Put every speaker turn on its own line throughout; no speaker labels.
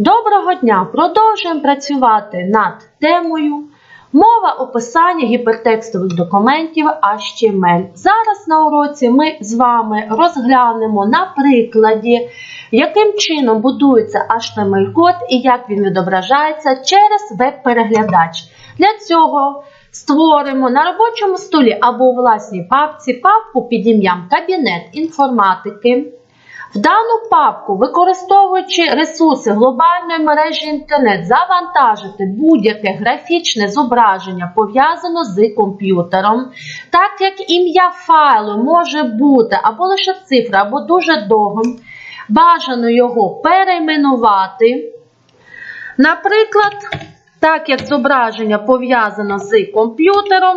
Доброго дня! Продовжуємо працювати над темою Мова описання гіпертекстових документів HTML. Зараз на уроці ми з вами розглянемо на прикладі, яким чином будується HTML-код і як він відображається через веб-переглядач. Для цього створимо на робочому столі або у власній папці папку під ім'ям Кабінет інформатики. В дану папку, використовуючи ресурси глобальної мережі інтернет, завантажити будь-яке графічне зображення пов'язане з комп'ютером, так як ім'я файлу може бути або лише цифра, або дуже довгим, бажано його перейменувати. Наприклад, так як зображення пов'язано з комп'ютером,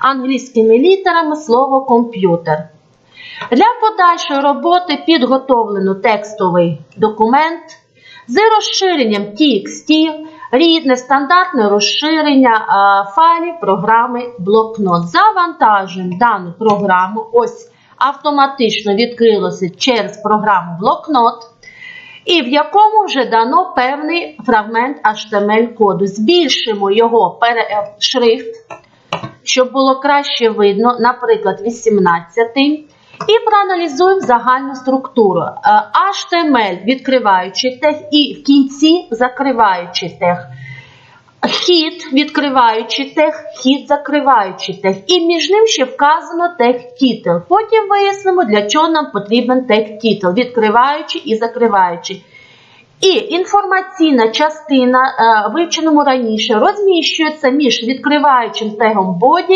англійськими літерами слово комп'ютер. Для подальшої роботи підготовлено текстовий документ з розширенням TXT, рідне стандартне розширення файлів програми блокнот. Завантажуємо дану програму. Ось автоматично відкрилося через програму блокнот, і в якому вже дано певний фрагмент HTML-коду. Збільшимо його шрифт, щоб було краще видно, наприклад, 18. І проаналізуємо загальну структуру. HTML відкриваючий тег і в кінці закриваючий тег. Хід відкриваючий тег, хід закриваючий тег. І між ним ще вказано тег тітл. Потім вияснимо, для чого нам потрібен тег тітл, відкриваючий і закриваючий. І інформаційна частина, вивченому раніше, розміщується між відкриваючим тегом боді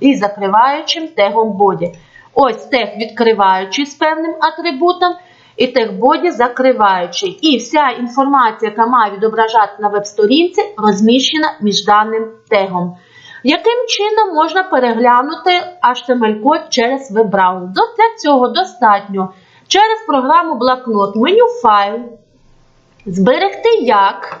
і закриваючим тегом боді. Ось тег відкриваючий з певним атрибутом, і тег боді закриваючий. І вся інформація, яка має відображати на веб-сторінці, розміщена між даним тегом. Яким чином можна переглянути HTML-код через веб-браузер? Для цього достатньо через програму блокнот, меню файл, зберегти як.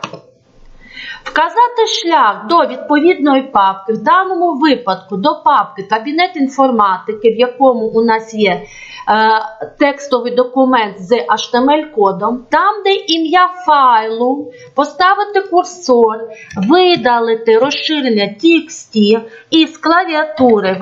Вказати шлях до відповідної папки, в даному випадку до папки Кабінет інформатики, в якому у нас є е, текстовий документ з HTML-кодом, там, де ім'я файлу, поставити курсор, видалити розширення TXT і з клавіатури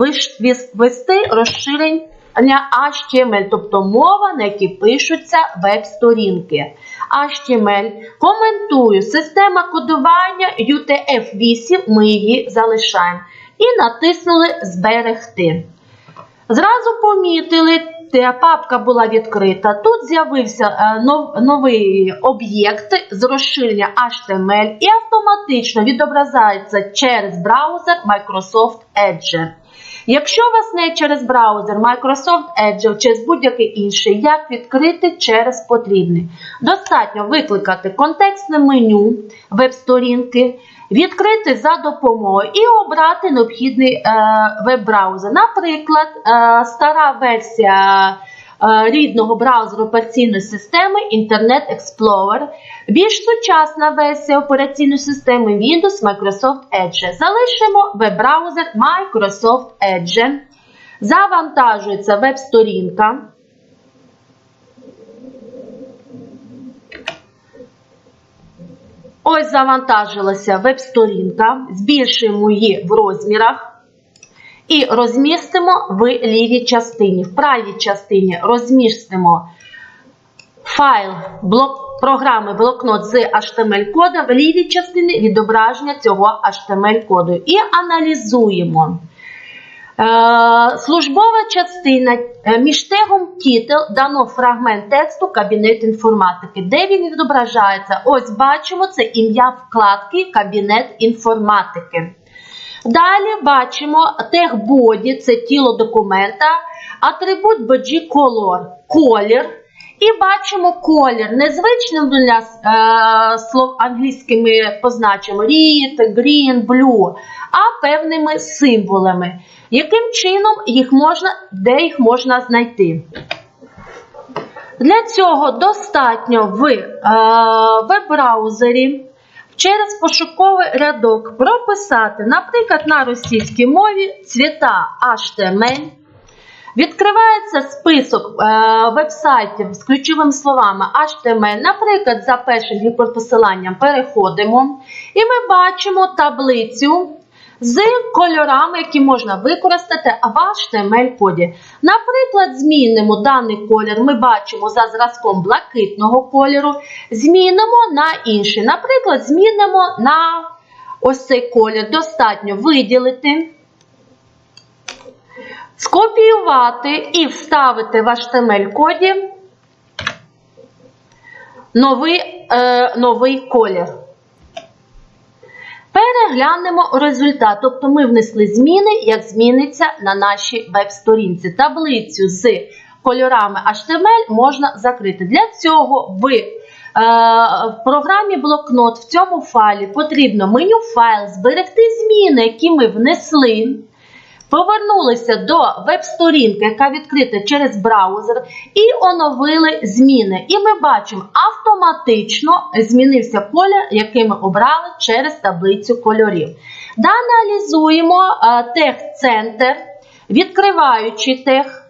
ввести розширення HTML, тобто мова, на якій пишуться веб-сторінки. HTML. Коментую, система кодування UTF-8, ми її залишаємо. І натиснули Зберегти. Зразу помітили, папка була відкрита. Тут з'явився новий об'єкт з розширення HTML і автоматично відображається через браузер Microsoft Edge. Якщо у вас не через браузер Microsoft Edge, через будь-який інший, як відкрити через потрібний. Достатньо викликати контекстне меню веб-сторінки, відкрити за допомогою і обрати необхідний е, веб-браузер. Наприклад, е, стара версія. Рідного браузеру операційної системи Internet Explorer, більш сучасна версія операційної системи Windows Microsoft Edge. Залишимо веб-браузер Microsoft Edge. Завантажується веб-сторінка. Ось завантажилася веб-сторінка. Збільшуємо її в розмірах. І розмістимо в лівій частині. В правій частині розмістимо файл блок, програми блокнот з HTML-кодом, в лівій частині відображення цього HTML-коду. І аналізуємо. Е, службова частина між тегом Title дано фрагмент тексту Кабінет інформатики. Де він відображається? Ось бачимо це ім'я вкладки Кабінет інформатики. Далі бачимо body, це тіло документа, атрибут BG color колір. І бачимо колір. Незвичним для е, слов англійськими позначимо red, green, blue, а певними символами. Яким чином їх можна, де їх можна знайти? Для цього достатньо в е, веб-браузері через пошуковий рядок прописати, наприклад, на російській мові цвіта HTML, Відкривається список е, веб-сайтів з ключовими словами HTML. Наприклад, за першим гіперпосиланням переходимо і ми бачимо таблицю з кольорами, які можна використати в HTML-коді. Наприклад, змінимо даний колір, ми бачимо за зразком блакитного кольору, змінимо на інший. Наприклад, змінимо на ось цей колір. Достатньо виділити. Скопіювати і вставити в HTML-коді новий, е, новий колір. Переглянемо результат. Тобто ми внесли зміни, як зміниться на нашій веб-сторінці. Таблицю з кольорами HTML можна закрити. Для цього в, е, в програмі блокнот в цьому файлі потрібно меню файл, зберегти зміни, які ми внесли. Повернулися до веб-сторінки, яка відкрита через браузер, і оновили зміни. І ми бачимо, автоматично змінився колір, який ми обрали через таблицю кольорів. Да, аналізуємо тех-центр, відкриваючи тех.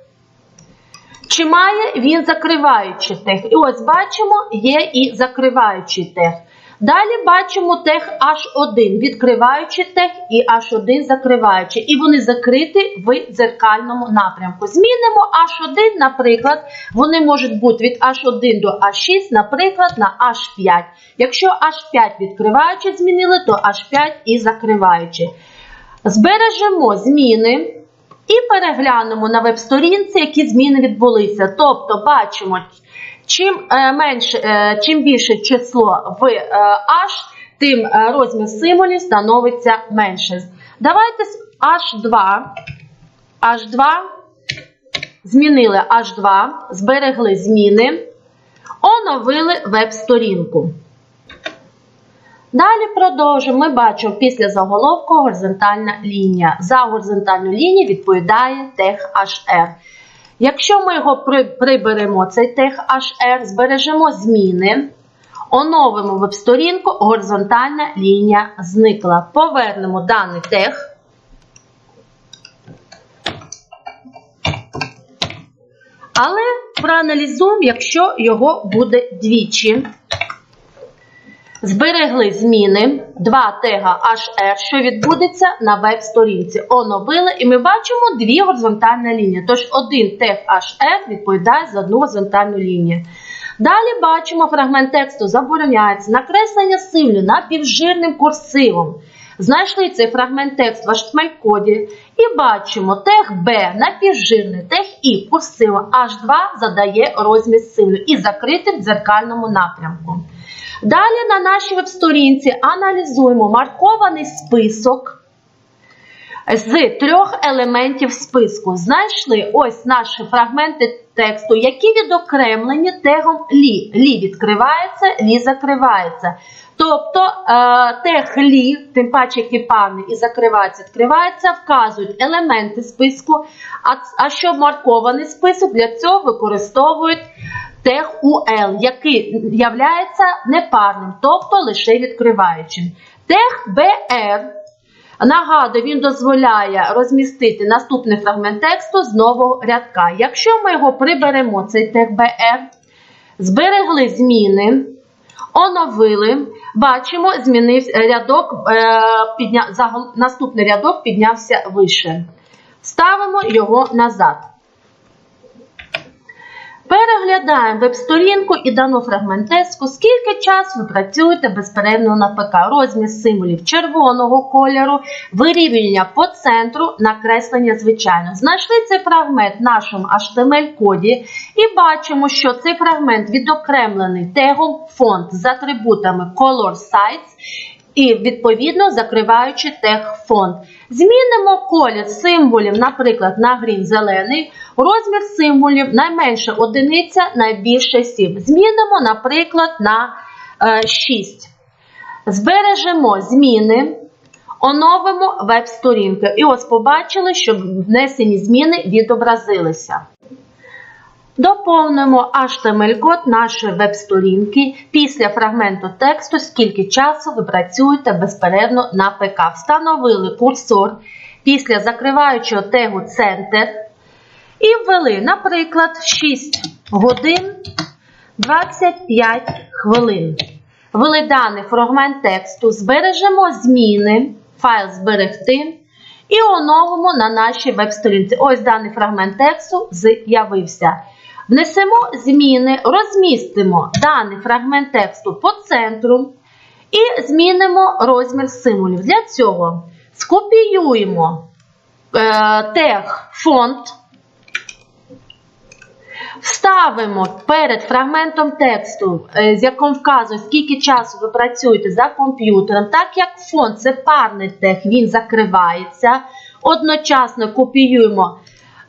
Чи має він закриваючий тех? І ось бачимо, є і закриваючий тех. Далі бачимо тех H1, відкриваючи тех і H1 закриваючи. І вони закриті в дзеркальному напрямку. Змінимо H1, наприклад, вони можуть бути від H1 до H6, наприклад, на H5. Якщо H5 відкриваючи змінили, то H5 і закриваючи. Збережемо зміни. І переглянемо на веб-сторінці, які зміни відбулися. Тобто, бачимо, Чим е, менше, е, чим більше число в е, H, тим розмір символів становиться менше. Давайте H2. H2 змінили H2, зберегли зміни, оновили веб-сторінку. Далі продовжуємо. Ми бачимо після заголовку горизонтальна лінія. За горизонтальну лінію відповідає тег HR. Якщо ми його приберемо, цей тег HR, збережемо зміни, оновимо веб-сторінку, горизонтальна лінія зникла. Повернемо даний тег. Але проаналізуємо, якщо його буде двічі. Зберегли зміни, два тега HR, що відбудеться на веб-сторінці. Оновили, і ми бачимо дві горизонтальні лінії. Тож один тег HR відповідає за одну горизонтальну лінію. Далі бачимо фрагмент тексту забороняється накреслення символів напівжирним курсивом. Знайшли цей фрагмент тексту в HTML-коді і бачимо тег B напівжирний, тег І курсивом H2 задає розмір символів і закритий в дзеркальному напрямку. Далі на нашій веб-сторінці аналізуємо маркований список з трьох елементів списку. Знайшли ось наші фрагменти тексту, які відокремлені тегом лі. Лі відкривається, лі закривається. Тобто е, тег лі, тим паче які певні і закривається, відкривається, вказують елементи списку. А, щоб маркований список, для цього використовують тег УЛ, який являється непарним, тобто лише відкриваючим. Тег БР. Нагадую, він дозволяє розмістити наступний фрагмент тексту з нового рядка. Якщо ми його приберемо, цей тег БР, зберегли зміни, оновили, бачимо, змінився рядок, е, підня... наступний рядок піднявся вище. Ставимо його назад. Переглядаємо веб-сторінку і дану фрагмент тесту, скільки часу ви працюєте безперервно на ПК. Розмір символів червоного кольору, вирівняння по центру, накреслення звичайно. Знайшли цей фрагмент в нашому HTML-коді і бачимо, що цей фрагмент відокремлений тегом фонд з атрибутами Color Size і, відповідно, закриваючи тег фонд. Змінимо колір символів, наприклад, на грін зелений. Розмір символів найменше одиниця, найбільше 7. Змінимо, наприклад, на 6. Е, Збережемо зміни, оновимо веб-сторінки. І ось побачили, що внесені зміни відобразилися. Доповнимо HTML-код нашої веб-сторінки після фрагменту тексту, скільки часу ви працюєте безперервно на ПК. Встановили курсор після закриваючого тегу Центр. І ввели, наприклад, 6 годин 25 хвилин. Ввели даний фрагмент тексту, збережемо зміни, файл зберегти і оновимо на нашій веб-сторінці. Ось даний фрагмент тексту з'явився. Внесемо зміни, розмістимо даний фрагмент тексту по центру і змінимо розмір символів. Для цього скопіюємо е, тег фонд. Вставимо перед фрагментом тексту, е, з яким вказує, скільки часу ви працюєте за комп'ютером, так як фонд це парний тег, він закривається. Одночасно копіюємо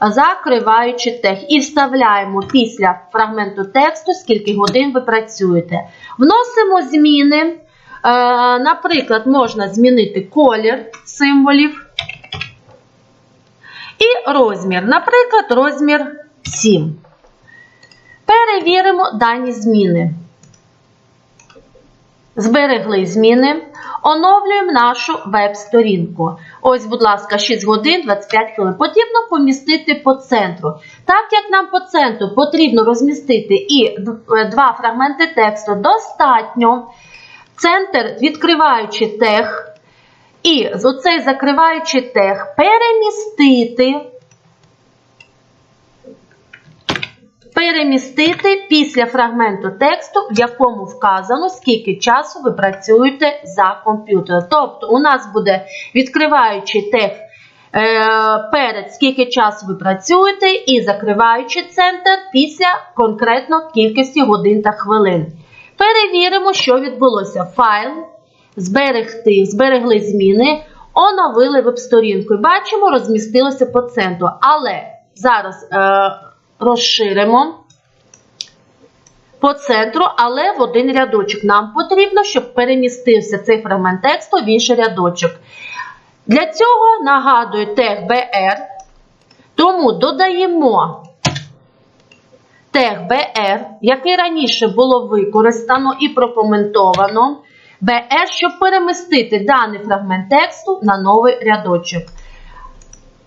закриваючи тег і вставляємо після фрагменту тексту, скільки годин ви працюєте. Вносимо зміни. Е, наприклад, можна змінити колір символів і розмір. Наприклад, розмір 7. Перевіримо дані зміни. Зберегли зміни. Оновлюємо нашу веб-сторінку. Ось, будь ласка, 6 годин 25 хвилин. Потрібно помістити по центру. Так як нам по центру потрібно розмістити і два фрагменти тексту, достатньо центр, відкриваючи тег, і оцей закриваючи тег, перемістити. Перемістити після фрагменту тексту, в якому вказано, скільки часу ви працюєте за комп'ютером. Тобто, у нас буде відкриваючий тег е, перед скільки часу ви працюєте, і закриваючи центр після конкретно кількості годин та хвилин. Перевіримо, що відбулося. Файл, зберегти, зберегли зміни, оновили веб-сторінку. Бачимо, розмістилося по центру. Але зараз. Е, розширимо по центру, але в один рядочок. Нам потрібно, щоб перемістився цей фрагмент тексту в інший рядочок. Для цього нагадую тег BR, тому додаємо тег BR, який раніше було використано і прокоментовано. BR, щоб перемістити даний фрагмент тексту на новий рядочок.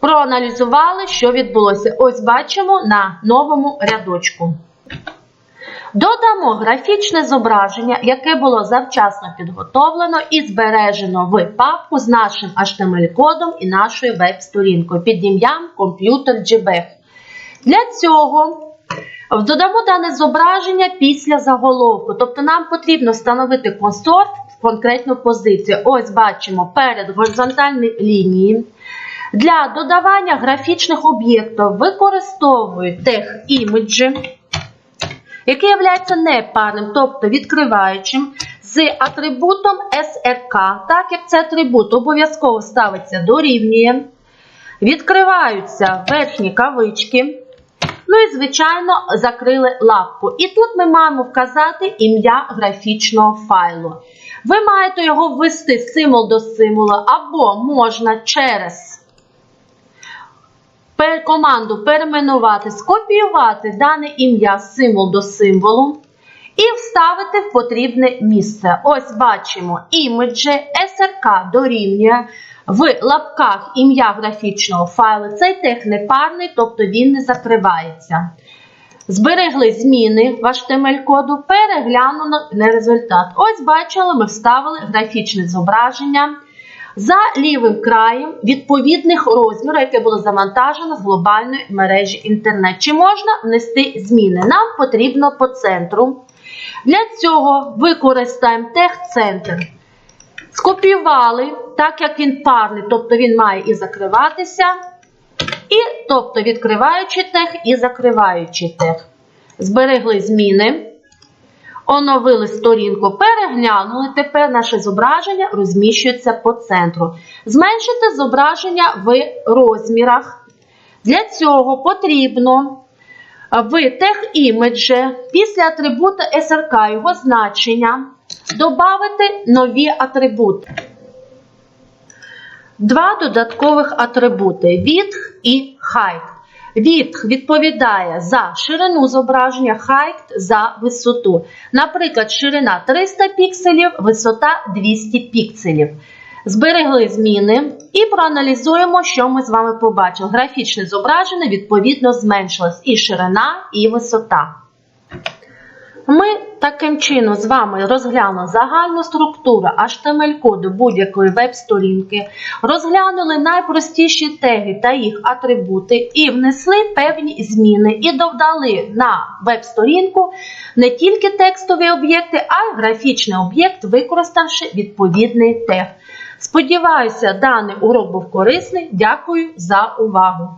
Проаналізували, що відбулося. Ось бачимо на новому рядочку. Додамо графічне зображення, яке було завчасно підготовлено і збережено в папку з нашим HTML-кодом і нашою веб-сторінкою під ім'ям комп'ютер GBEG. Для цього додамо дане зображення після заголовку. Тобто нам потрібно встановити консорт в конкретну позицію. Ось бачимо перед горизонтальною лінією. Для додавання графічних об'єктів використовують тег іміджі, який є непарним, тобто відкриваючим, з атрибутом SRK, так як цей атрибут обов'язково ставиться дорівнює. Відкриваються верхні кавички. Ну і, звичайно, закрили лапку. І тут ми маємо вказати ім'я графічного файлу. Ви маєте його ввести символ до символа, або можна через команду перейменувати, скопіювати дане ім'я символ до символу і вставити в потрібне місце. Ось бачимо імеджі SRK дорівнює в лапках ім'я графічного файлу. Цей тег непарний, тобто він не закривається. Зберегли зміни в HTML-коду, переглянули на результат. Ось бачили, ми вставили графічне зображення за лівим краєм відповідних розмірів, яке було завантажено з глобальної мережі інтернет. Чи можна внести зміни? Нам потрібно по центру. Для цього використаємо тех-центр. Скопіювали, так як він парний, тобто він має і закриватися, і, тобто відкриваючи тех і закриваючи тех. Зберегли зміни. Оновили сторінку, переглянули. Тепер наше зображення розміщується по центру. Зменшити зображення в розмірах. Для цього потрібно в тег-імеджі після атрибута SRK його значення додати нові атрибути. Два додаткових атрибути від і height. Width відповідає за ширину зображення, height за висоту. Наприклад, ширина 300 пікселів, висота 200 пікселів. Зберегли зміни і проаналізуємо, що ми з вами побачили. Графічне зображення відповідно зменшилось і ширина, і висота. Ми таким чином з вами розглянули загальну структуру HTML-коду будь-якої веб-сторінки, розглянули найпростіші теги та їх атрибути і внесли певні зміни і додали на веб-сторінку не тільки текстові об'єкти, а й графічний об'єкт, використавши відповідний тег. Сподіваюся, даний урок був корисний. Дякую за увагу!